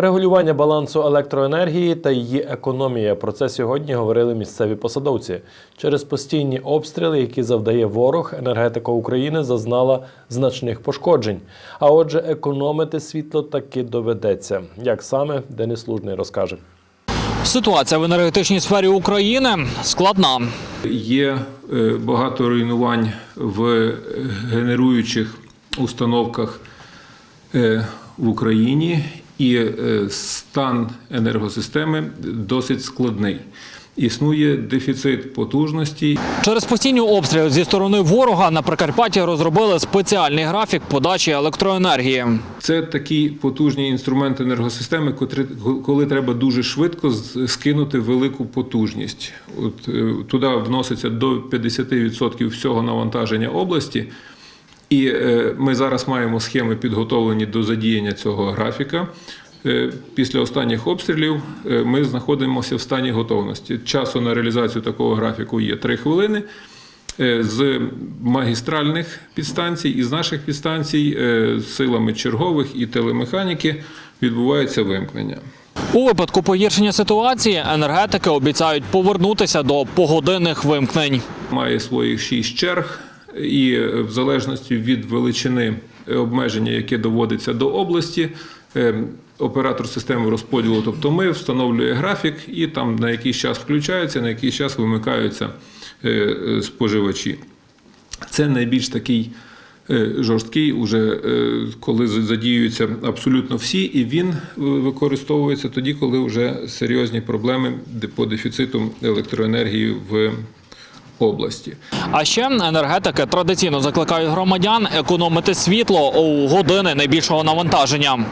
Регулювання балансу електроенергії та її економія. Про це сьогодні говорили місцеві посадовці. Через постійні обстріли, які завдає ворог, енергетика України зазнала значних пошкоджень. А отже, економити світло таки доведеться. Як саме Денис Лужний розкаже. Ситуація в енергетичній сфері України складна. Є е, багато руйнувань в генеруючих установках е, в Україні, і е, стан енергосистеми досить складний. Існує дефіцит потужності Через постійні обстріли зі сторони ворога на Прикарпатті розробили спеціальний графік подачі електроенергії. Це такі потужні інструменти енергосистеми, котрі, коли треба дуже швидко скинути велику потужність. От, е, туди вноситься до 50% всього навантаження області. І е, ми зараз маємо схеми підготовлені до задіяння цього графіка. Е, Після останніх обстрілів е, ми знаходимося в стані готовності. Часу на реалізацію такого графіку є 3 хвилини. З магістральних підстанцій і з наших підстанцій силами чергових і телемеханіки відбувається вимкнення. У випадку погіршення ситуації енергетики обіцяють повернутися до погодинних вимкнень. Має своїх шість черг, і е, в залежності від величини е, обмеження, яке доводиться до області, е, оператор системи розподілу, тобто ми, встановлює графік, і там на якийсь час включаються, на якийсь час вимикаються споживачі. Це найбільш такий жорсткий, уже коли задіюються абсолютно всі, і він використовується тоді, коли вже серйозні проблеми по дефіциту електроенергії в області. А ще енергетики традиційно закликають громадян економити світло у години найбільшого навантаження.